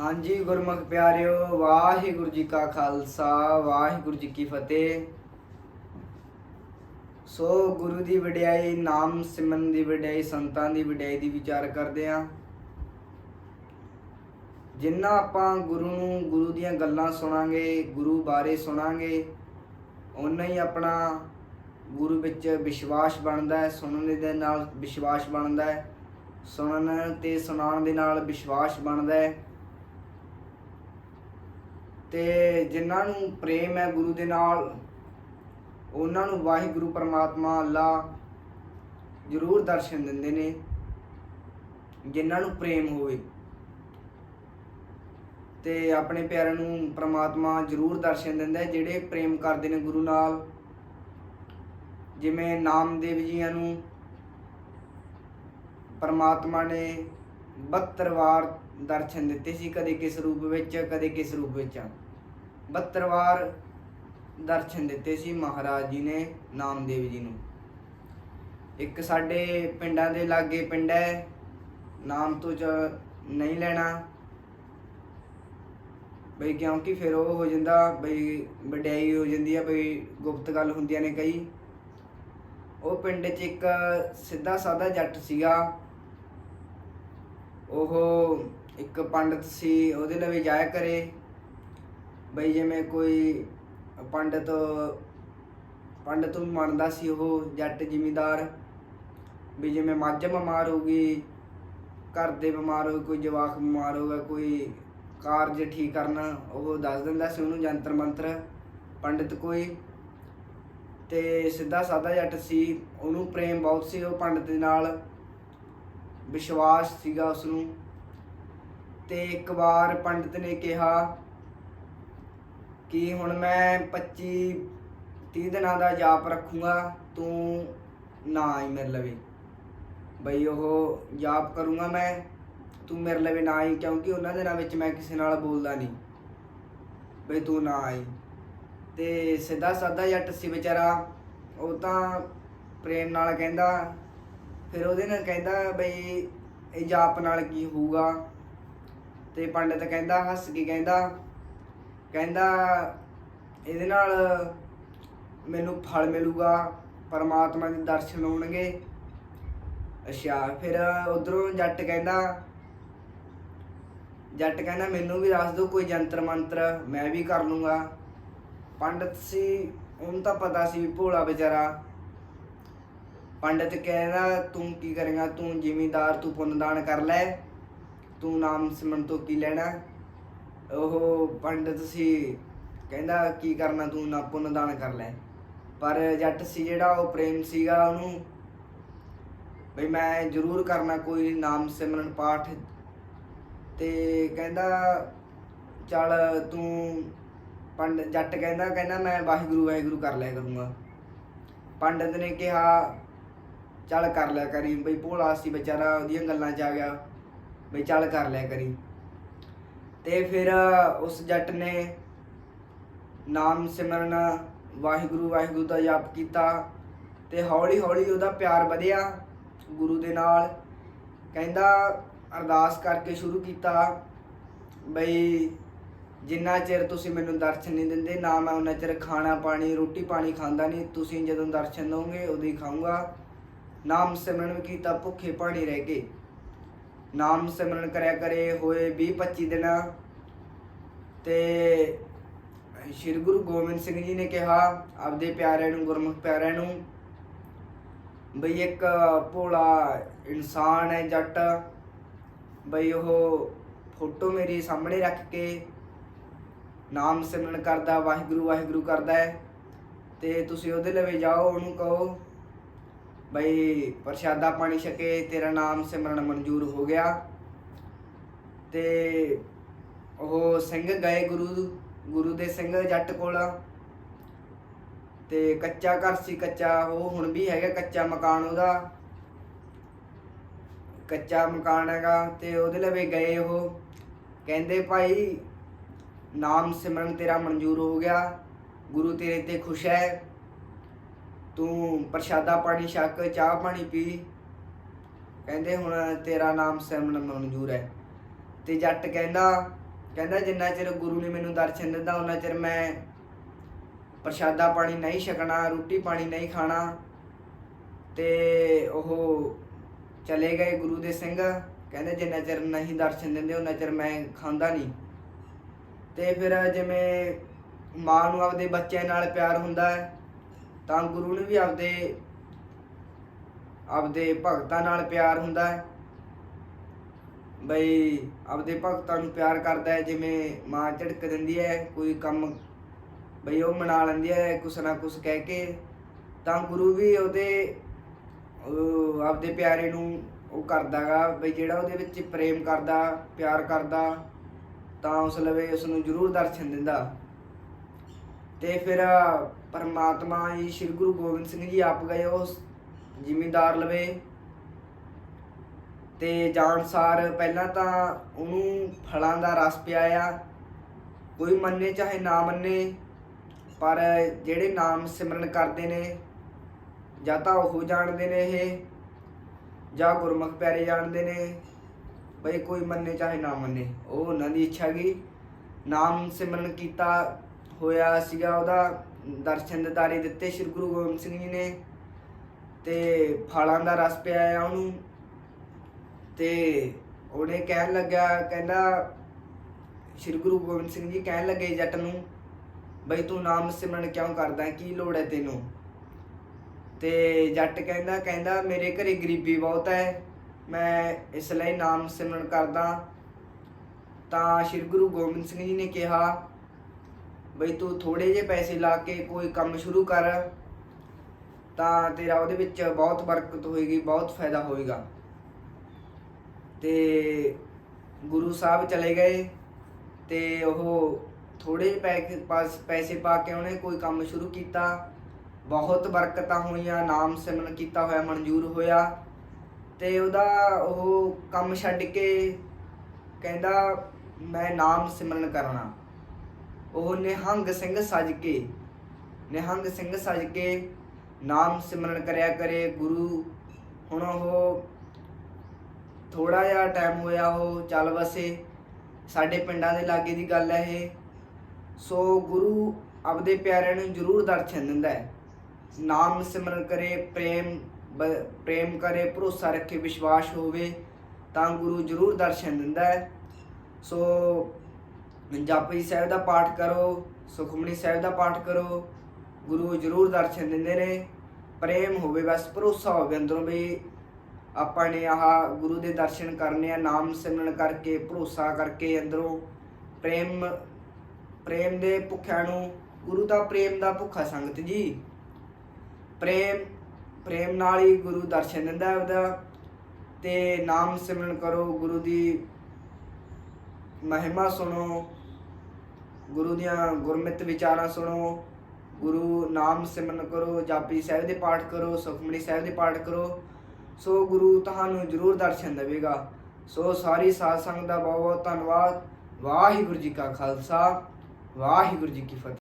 ਹਾਂਜੀ ਗੁਰਮੁਖ ਪਿਆਰਿਓ, ਵਾਹਿਗੁਰੂ ਜੀ ਕਾ ਖਾਲਸਾ, ਵਾਹਿਗੁਰੂ ਜੀ ਕੀ ਫਤਿਹ। ਸੋ ਗੁਰੂ ਦੀ ਵਡਿਆਈ, ਨਾਮ ਸਿਮਨ ਦੀ ਵਡਿਆਈ, ਸੰਤਾਂ ਦੀ ਵਡਿਆਈ ਦੀ ਵਿਚਾਰ ਕਰਦੇ ਆਂ। ਜਿੰਨਾ ਆਪਾਂ ਗੁਰੂ ਨੂੰ ਗੁਰੂ ਦੀਆਂ ਗੱਲਾਂ ਸੁਣਾਂਗੇ, ਗੁਰੂ ਬਾਰੇ ਸੁਣਾਂਗੇ ਉਨਾ ਹੀ ਆਪਣਾ ਗੁਰੂ ਵਿੱਚ ਵਿਸ਼ਵਾਸ ਬਣਦਾ ਹੈ, ਸੁਣਨ ਦੇ ਨਾਲ ਵਿਸ਼ਵਾਸ ਬਣਦਾ ਹੈ, ਸੁਣਨ ਤੇ ਸੁਣਾਉਣ ਦੇ ਨਾਲ ਵਿਸ਼ਵਾਸ ਬਣਦਾ ਹੈ। ਤੇ ਜਿਨ੍ਹਾਂ ਨੂੰ ਪ੍ਰੇਮ ਹੈ ਗੁਰੂ ਦੇ ਨਾਲ, ਉਹਨਾਂ ਨੂੰ ਵਾਹਿਗੁਰੂ ਪਰਮਾਤਮਾ ਅੱਲਾ ਜ਼ਰੂਰ ਦਰਸ਼ਨ ਦਿੰਦੇ ਨੇ, ਜਿਨ੍ਹਾਂ ਨੂੰ ਪ੍ਰੇਮ ਹੋਵੇ। ਤੇ ਆਪਣੇ ਪਿਆਰਿਆਂ ਨੂੰ ਪ੍ਰਮਾਤਮਾ ਜ਼ਰੂਰ ਦਰਸ਼ਨ ਦਿੰਦਾ ਹੈ, ਜਿਹੜੇ ਪ੍ਰੇਮ ਕਰਦੇ ਨੇ ਗੁਰੂ ਨਾਲ। ਜਿਵੇਂ ਨਾਮਦੇਵ ਜੀਆਂ ਨੂੰ ਪਰਮਾਤਮਾ ਨੇ 72 ਵਾਰ ਦਰਸ਼ਨ ਦਿੱਤੇ ਸੀ, ਕਦੇ ਕਿਸ ਰੂਪ ਵਿੱਚ, ਕਦੇ ਕਿਸ ਰੂਪ ਵਿੱਚ। 72 ਵਾਰ ਦਰਸ਼ਨ ਦਿੱਤੇ ਸੀ ਮਹਾਰਾਜ ਜੀ ਨੇ ਨਾਮਦੇਵ ਜੀ ਨੂੰ। ਇੱਕ ਸਾਡੇ ਪਿੰਡਾਂ ਦੇ ਲਾਗੇ ਪਿੰਡ ਹੈ, ਨਾਮ ਤੋਂ ਚ ਨਹੀਂ ਲੈਣਾ। ਬਈ ਕਿਉਂਕਿ ਫਿਰ ਉਹ ਹੋ ਜਾਂਦਾ, ਬਈ ਵਡਿਆਈ ਹੋ ਜਾਂਦੀ ਹੈ ਬਈ ਗੁਪਤ ਗੱਲ ਹੁੰਦੀਆਂ ਨੇ ਕਈ। ਉਹ ਪਿੰਡ 'ਚ ਇੱਕ ਸਿੱਧਾ ਸਾਦਾ ਜੱਟ ਸੀਗਾ। ਉਹ ਇੱਕ ਪੰਡਤ ਸੀ, ਉਹਦੇ ਲਵੇ ਜਾਇਆ ਕਰੇ। ਬਈ ਜਿਵੇਂ ਕੋਈ ਪੰਡਤ ਪੰਡਤ ਨੂੰ ਮੰਨਦਾ ਸੀ ਉਹ ਜੱਟ ਜ਼ਿਮੀਂਦਾਰ ਵੀ ਜਿਵੇਂ ਮੱਝ ਬਿਮਾਰ ਹੋ ਗਈ, ਘਰ ਦੇ ਬਿਮਾਰ ਹੋ ਗਏ ਕੋਈ ਜਵਾਕ ਬਿਮਾਰ ਹੋ ਗਿਆ, ਕੋਈ ਕਾਰਜ ਠੀਕ ਕਰਨਾ, ਉਹ ਦੱਸ ਦਿੰਦਾ ਸੀ ਉਹਨੂੰ ਜੰਤਰ ਮੰਤਰ, ਪੰਡਿਤ ਕੋਈ। ਤੇ ਸਿੱਧਾ ਸਾਦਾ ਜੱਟ ਸੀ, ਉਹਨੂੰ ਪ੍ਰੇਮ ਬਹੁਤ ਸੀ ਉਹ ਪੰਡਿਤ ਦੇ ਨਾਲ, ਵਿਸ਼ਵਾਸ ਸੀਗਾ ਉਸ ਨੂੰ ਤੇ ਇੱਕ ਵਾਰ ਪੰਡਿਤ ਨੇ ਕਿਹਾ ਕਿ ਹੁਣ ਮੈਂ 25 30 ਦਿਨਾਂ ਦਾ ਜਾਪ ਰੱਖੂੰਗਾ, ਤੂੰ ਨਾ ਆਈ ਮੇਰੇ ਲਵੇ। ਬਈ ਉਹ ਜਾਪ ਕਰੂੰਗਾ ਮੈਂ, ਤੂੰ ਮੇਰੇ ਲਵੇ ਨਾ ਆਈ ਕਿਉਂਕਿ ਉਹਨਾਂ ਦਿਨਾਂ ਵਿੱਚ ਮੈਂ ਕਿਸੇ ਨਾਲ ਬੋਲਦਾ ਨਹੀਂ। ਬਈ ਤੂੰ ਨਾ ਆਈ। ਤੇ ਸਿੱਧਾ ਸਾਦਾ ਜੱਟ ਸੀ ਵਿਚਾਰਾ, ਉਹ ਤਾਂ ਪ੍ਰੇਮ ਨਾਲ ਕਹਿੰਦਾ, ਫਿਰ ਉਹਦੇ ਨਾਲ ਕਹਿੰਦਾ ਬਈ ਇਹ ਜਾਪ ਨਾਲ ਕੀ ਹੋਊਗਾ? ਤੇ ਪੰਡਤ ਕਹਿੰਦਾ, ਹੱਸ ਕੇ ਕਹਿੰਦਾ ਕਹਿੰਦਾ ਇਹਦੇ ਨਾਲ ਮੈਨੂੰ ਫਲ ਮਿਲੂਗਾ, ਪਰਮਾਤਮਾ ਦੇ ਦਰਸ਼ਨ ਹੋਣਗੇ। ਅੱਛਾ, ਫਿਰ ਉਧਰੋਂ ਜੱਟ ਕਹਿੰਦਾ ਜੱਟ ਕਹਿੰਦਾ, ਮੈਨੂੰ ਵੀ ਦੱਸ ਦਿਓ ਕੋਈ ਜੰਤਰ ਮੰਤਰ, ਮੈਂ ਵੀ ਕਰ ਲੂੰਗਾ। ਪੰਡਤ ਸੀ, ਉਹਨੂੰ ਤਾਂ ਪਤਾ ਸੀ ਵੀ ਭੋਲਾ ਵਿਚਾਰਾ। ਪੰਡਤ ਕਹਿੰਦਾ, ਤੂੰ ਕੀ ਕਰੇਗਾ? ਤੂੰ ਜ਼ਿਮੀਂਦਾਰ, ਤੂੰ ਪੁੰਨਦਾਨ ਕਰ ਲੈ। ਤੂੰ ਨਾਮ ਸਿਮਰਨ ਤੋਂ ਕੀ ਲੈਣਾ? ਉਹ ਪੰਡਤ ਸੀ, ਕਹਿੰਦਾ, ਕੀ ਕਰਨਾ ਤੂੰ? ਨਾ ਪੁੰਨਦਾਨ ਕਰ ਲੈ। ਪਰ ਜੱਟ ਸੀ ਜਿਹੜਾ, ਉਹ ਪ੍ਰੇਮ ਸੀਗਾ ਉਹਨੂੰ, ਬਈ ਮੈਂ ਜ਼ਰੂਰ ਕਰਨਾ, ਕੋਈ ਨਾਮ ਸਿਮਰਨ ਪਾਠ। ਤੇ ਕਹਿੰਦਾ, ਚੱਲ ਤੂੰ ਪੰਡ ਜੱਟ ਕਹਿੰਦਾ ਕਹਿੰਦਾ, ਮੈਂ ਵਾਹਿਗੁਰੂ ਵਾਹਿਗੁਰੂ ਕਰ ਲਿਆ ਕਰੂੰਗਾ। ਪੰਡਤ ਨੇ ਕਿਹਾ, ਚੱਲ ਕਰ ਲਿਆ ਕਰੀ। ਬਈ ਭੋਲਾ ਸੀ ਵਿਚਾਰਾ, ਉਹਦੀਆਂ ਗੱਲਾਂ 'ਚ ਆ ਗਿਆ। ਬਈ ਚੱਲ ਕਰ ਲਿਆ ਕਰੀ। ਤੇ ਫਿਰ ਉਸ ਜੱਟ ਨੇ ਨਾਮ ਸਿਮਰਨ ਵਾਹਿਗੁਰੂ ਵਾਹਿਗੁਰੂ ਦਾ ਜਾਪ ਕੀਤਾ ਤੇ ਹੌਲੀ ਹੌਲੀ ਉਹਦਾ ਪਿਆਰ ਵਧਿਆ ਗੁਰੂ ਦੇ ਨਾਲ। ਕਹਿੰਦਾ ਅਰਦਾਸ ਕਰਕੇ ਸ਼ੁਰੂ ਕੀਤਾ, ਬਈ ਜਿੰਨਾ ਚਿਰ ਤੁਸੀਂ ਮੈਨੂੰ ਦਰਸ਼ਨ ਨਹੀਂ ਦਿੰਦੇ, ਨਾ ਮੈਂ ਉਹਨਾਂ ਚਿਰ ਖਾਣਾ ਪਾਣੀ, ਰੋਟੀ ਪਾਣੀ ਖਾਂਦਾ ਨਹੀਂ, ਤੁਸੀਂ ਜਦੋਂ ਦਰਸ਼ਨ ਦੋਗੇ ਉਦੋਂ ਹੀ ਖਾਊਂਗਾ। ਨਾਮ ਸਿਮਰਨ ਵੀ ਕੀਤਾ, ਭੁੱਖੇ ਪਾਣੀ ਰਹਿ ਕੇ ਨਾਮ ਸਿਮਰਨ ਕਰਿਆ ਕਰੇ, ਹੋਏ 20 25 ਦਿਨ। ਤੇ ਸ੍ਰੀ ਗੁਰੂ ਗੋਬਿੰਦ ਸਿੰਘ ਜੀ ਨੇ ਕਿਹਾ, ਆਪਦੇ ਪਿਆਰਿਆਂ ਨੂੰ, ਗੁਰਮੁਖ ਪਿਆਰਿਆਂ ਨੂੰ, ਬਈ ਇੱਕ ਭੋਲਾ ਇਨਸਾਨ ਹੈ ਜੱਟ, ਬਈ ਉਹ ਫੋਟੋ ਮੇਰੀ ਸਾਹਮਣੇ ਰੱਖ ਕੇ ਨਾਮ ਸਿਮਰਨ ਕਰਦਾ, ਵਾਹਿਗੁਰੂ ਵਾਹਿਗੁਰੂ ਕਰਦਾ ਹੈ। ਤੇ ਤੁਸੀਂ ਉਹਦੇ ਲਵੇ ਜਾਓ, ਉਹਨੂੰ ਕਹੋ ਬਈ ਪ੍ਰਸ਼ਾਦਾ ਪਾਣੀ ਛਕੇ, ਤੇਰਾ ਨਾਮ ਸਿਮਰਨ ਮਨਜ਼ੂਰ ਹੋ ਗਿਆ। ਤੇ ਉਹ ਸਿੰਘ ਗਏ ਗੁਰੂ ਗੁਰੂ ਦੇ ਸਿੰਘ ਜੱਟ ਕੋਲ। ਤੇ ਕੱਚਾ ਘਰ ਸੀ ਕੱਚਾ, ਉਹ ਹੁਣ ਵੀ ਹੈਗਾ ਕੱਚਾ ਮਕਾਨ ਉਹਦਾ। ਕੱਚਾ ਮਕਾਨ ਹੈਗਾ ਤੇ ਉਹਦੇ ਲਵੇ ਗਏ ਉਹ। ਕਹਿੰਦੇ ਭਾਈ, ਨਾਮ ਸਿਮਰਨ ਤੇਰਾ ਮਨਜ਼ੂਰ ਹੋ ਗਿਆ। ਗੁਰੂ ਤੇਰੇ ਤੇ ਖੁਸ਼ ਹੈ। ਤੂੰ ਪ੍ਰਸ਼ਾਦਾ ਪਾਣੀ ਛਕ, ਚਾਹ ਪਾਣੀ ਪੀ। ਕਹਿੰਦੇ ਹੁਣ ਤੇਰਾ ਨਾਮ ਸਿਮਰਨ ਮਨਜ਼ੂਰ ਹੈ। ਤੇ ਜੱਟ ਕਹਿੰਦਾ ਕਹਿੰਦਾ ਜਿੰਨਾ ਚਿਰ ਗੁਰੂ ਨੇ ਮੈਨੂੰ ਦਰਸ਼ਨ ਦਿੰਦਾ ਉਹਨਾਂ ਚਿਰ ਮੈਂ ਪ੍ਰਸ਼ਾਦਾ ਪਾਣੀ ਨਹੀਂ ਛਕਣਾ, ਰੋਟੀ ਪਾਣੀ ਨਹੀਂ ਖਾਣਾ। ਤੇ ਉਹ ਚਲੇ ਗਏ ਗੁਰੂ ਦੇ ਸਿੰਘ। ਕਹਿੰਦੇ ਜਿੰਨਾ ਚਿਰ ਨਹੀਂ ਦਰਸ਼ਨ ਦਿੰਦੇ ਉਹਨਾਂ ਚਿਰ ਮੈਂ ਖਾਂਦਾ ਨਹੀਂ। ਤੇ ਫਿਰ ਜਿਵੇਂ ਮਾਂ ਨੂੰ ਆਪਦੇ ਬੱਚਿਆਂ ਨਾਲ ਪਿਆਰ ਹੁੰਦਾ ਹੈ ਤਾਂ ਗੁਰੂ ਨੂੰ ਵੀ ਆਪਦੇ ਆਪਦੇ ਭਗਤਾਂ ਨਾਲ ਪਿਆਰ ਹੁੰਦਾ ਹੈ। ਬਈ ਆਪਦੇ ਭਗਤਾਂ ਨੂੰ ਪਿਆਰ ਕਰਦਾ ਹੈ, ਜਿਵੇਂ ਮਾਂ ਝੜਕ ਦਿੰਦੀ ਹੈ, ਕੋਈ ਕੰਮ ਬਈ ਉਹ ਮਨਾ ਲੈਂਦੀ ਹੈ, ਕੁਛ ਨਾ ਕੁਛ ਕਹਿ ਕੇ, ਤਾਂ ਗੁਰੂ ਵੀ ਉਹਦੇ ਆਪਦੇ ਪਿਆਰੇ ਨੂੰ ਉਹ ਕਰਦਾਗਾ ਬਈ ਜਿਹੜਾ ਉਹਦੇ ਵਿੱਚ ਪ੍ਰੇਮ ਕਰਦਾ, ਪਿਆਰ ਕਰਦਾ, ਤਾਂ ਉਸ ਲਵੇ ਉਸ ਨੂੰ ਜ਼ਰੂਰ ਦਰਸ਼ਨ ਦਿੰਦਾ। ਤੇ ਫਿਰ ਪਰਮਾਤਮਾ ਜੀ, ਸ੍ਰੀ ਗੁਰੂ ਗੋਬਿੰਦ ਸਿੰਘ ਜੀ ਆਪ ਗਏ ਉਸ ਜ਼ਿਮੀਂਦਾਰ ਲਵੇ ਤੇ ਜਾਣਸਾਰ ਪਹਿਲਾਂ ਤਾਂ ਉਹਨੂੰ ਫਲਾਂ ਦਾ ਰਸ ਪਿਆਇਆ। ਕੋਈ ਮੰਨੇ ਚਾਹੇ ਨਾ ਮੰਨੇ, ਪਰ ਜਿਹੜੇ ਨਾਮ ਸਿਮਰਨ ਕਰਦੇ ਨੇ, ਜਾਂ ਤਾਂ ਉਹ ਜਾਣਦੇ ਨੇ ਇਹ, ਜਾਂ ਗੁਰਮੁਖ ਪਿਆਰੇ ਜਾਣਦੇ ਨੇ, ਬਈ ਕੋਈ ਮੰਨੇ ਚਾਹੇ ਨਾ ਮੰਨੇ, ਉਹ ਉਹਨਾਂ ਦੀ ਇੱਛਾ ਗਈ। ਨਾਮ ਸਿਮਰਨ ਕੀਤਾ ਹੋਇਆ ਸੀਗਾ, ਉਹਦਾ ਦਰਸ਼ਨ ਦਿਦਾਰੇ ਦਿੱਤੇ ਸ੍ਰੀ ਗੁਰੂ ਗੋਬਿੰਦ ਸਿੰਘ ਜੀ ਨੇ ਤੇ ਫਲਾਂ ਦਾ ਰਸ ਪਿਆਇਆ ਉਹਨੂੰ ਤੇ ਉਹਨੇ ਕਹਿਣ ਲੱਗਾ ਕਹਿੰਦਾ ਸ੍ਰੀ ਗੁਰੂ ਗੋਬਿੰਦ ਸਿੰਘ ਜੀ ਕਹਿਣ ਲੱਗੇ ਜੱਟ ਨੂੰ, ਬਈ ਤੂੰ ਨਾਮ ਸਿਮਰਨ ਕਿਉਂ ਕਰਦਾ, ਕੀ ਲੋੜ ਹੈ ਤੈਨੂੰ? ਤੇ ਜੱਟ ਕਹਿੰਦਾ ਕਹਿੰਦਾ ਮੇਰੇ ਘਰੇ ਗਰੀਬੀ ਬਹੁਤ ਹੈ, ਮੈਂ ਇਸ ਲਈ ਨਾਮ ਸਿਮਰਨ ਕਰਦਾ। ਤਾਂ ਸ੍ਰੀ ਗੁਰੂ ਗੋਬਿੰਦ ਸਿੰਘ ਜੀ ਨੇ ਕਿਹਾ ਬਈ ਤੂੰ ਥੋੜੇ ਜਿਹੇ ਪੈਸੇ ਲਾ ਕੇ ਕੋਈ ਕੰਮ ਸ਼ੁਰੂ ਕਰ, ਤਾਂ ਤੇਰਾ ਉਹਦੇ ਵਿੱਚ ਬਹੁਤ ਬਰਕਤ ਹੋਏਗੀ, ਬਹੁਤ ਫਾਇਦਾ ਹੋਏਗਾ। ਤੇ ਗੁਰੂ ਸਾਹਿਬ ਚਲੇ ਗਏ ਤੇ ਉਹ ਥੋੜੇ ਜਿਹੇ ਪੈਸੇ ਪਾਸ ਪੈਸੇ ਪਾ ਕੇ ਉਹਨੇ ਕੋਈ ਕੰਮ ਸ਼ੁਰੂ ਕੀਤਾ। ਬਹੁਤ ਬਰਕਤਾਂ ਹੋਈਆਂ, ਨਾਮ ਸਿਮਰਨ ਕੀਤਾ ਹੋਇਆ, ਮਨਜ਼ੂਰ ਹੋਇਆ। ਤੇ ਉਹਦਾ ਉਹ ਕੰਮ ਛੱਡ ਕੇ ਕਹਿੰਦਾ, ਮੈਂ ਨਾਮ ਸਿਮਰਨ ਕਰਨਾ। ਉਹ ਨਿਹੰਗ ਸਿੰਘ ਸਜ ਕੇ ਨਿਹੰਗ ਸਿੰਘ ਸਜ ਕੇ ਨਾਮ ਸਿਮਰਨ ਕਰਿਆ ਕਰੇ ਗੁਰੂ। ਹੁਣ ਉਹ ਥੋੜਾ ਜਿਹਾ ਟਾਈਮ ਹੋਇਆ, ਉਹ ਚੱਲ ਵਸੇ। ਸਾਡੇ ਪਿੰਡਾਂ ਦੇ ਲਾਗੇ ਦੀ ਗੱਲ ਹੈ ਇਹ। ਸੋ ਗੁਰੂ ਆਪਦੇ ਪਿਆਰਿਆਂ ਨੂੰ ਜ਼ਰੂਰ ਦਰਸ਼ਨ ਦਿੰਦਾ ਹੈ। ਨਾਮ ਸਿਮਰਨ ਕਰੇ, ਪ੍ਰੇਮ ਬ- ਪ੍ਰੇਮ ਕਰੇ, ਭਰੋਸਾ ਰੱਖੇ, ਵਿਸ਼ਵਾਸ ਹੋਵੇ, ਤਾਂ ਗੁਰੂ ਜ਼ਰੂਰ ਦਰਸ਼ਨ ਦਿੰਦਾ ਹੈ। ਸੋ ਜਪਜੀ ਸਾਹਿਬ ਦਾ ਪਾਠ ਕਰੋ, ਸੁਖਮਨੀ ਸਾਹਿਬ ਦਾ ਪਾਠ ਕਰੋ, ਗੁਰੂ ਜ਼ਰੂਰ ਦਰਸ਼ਨ ਦਿੰਦੇ ਨੇ, ਪ੍ਰੇਮ ਹੋਵੇ, ਬਸ ਭਰੋਸਾ ਹੋਵੇ ਅੰਦਰੋਂ ਵੀ ਆਪਾਂ ਨੇ ਆਹ ਗੁਰੂ ਦੇ ਦਰਸ਼ਨ ਕਰਨੇ ਆ, ਨਾਮ ਸਿਮਰਨ ਕਰਕੇ, ਭਰੋਸਾ ਕਰਕੇ ਅੰਦਰੋਂ ਪ੍ਰੇਮ ਪ੍ਰੇਮ ਦੇ ਭੁੱਖਿਆਂ ਨੂੰ, ਗੁਰੂ ਦਾ ਪ੍ਰੇਮ ਦਾ ਭੁੱਖਾ ਸੰਗਤ ਜੀ। ਪ੍ਰੇਮ ਪ੍ਰੇਮ ਨਾਲ ਹੀ ਗੁਰੂ ਦਰਸ਼ਨ ਦਿੰਦਾ ਹੈ ਉਹਦਾ ਤੇ ਨਾਮ ਸਿਮਰਨ ਕਰੋ, ਗੁਰੂ ਦੀ ਮਹਿਮਾ ਸੁਣੋ, ਗੁਰੂ ਦੀਆਂ ਗੁਰਮਿਤ ਵਿਚਾਰਾਂ ਸੁਣੋ, ਗੁਰੂ ਨਾਮ ਸਿਮਰਨ ਕਰੋ, ਜਾਪੀ ਸਾਹਿਬ ਦੇ ਪਾਠ ਕਰੋ, ਸੁਖਮਨੀ ਸਾਹਿਬ ਦੇ ਪਾਠ ਕਰੋ, ਸੋ ਗੁਰੂ ਤੁਹਾਨੂੰ ਜ਼ਰੂਰ ਦਰਸ਼ਨ ਦੇਵੇਗਾ। ਸੋ ਸਾਰੀ ਸਾਧ ਸੰਗਤ ਦਾ ਬਹੁਤ ਬਹੁਤ ਧੰਨਵਾਦ। ਵਾਹਿਗੁਰੂ ਜੀ ਕਾ ਖਾਲਸਾ, ਵਾਹਿਗੁਰੂ ਜੀ ਕੀ ਫਤਿਹ।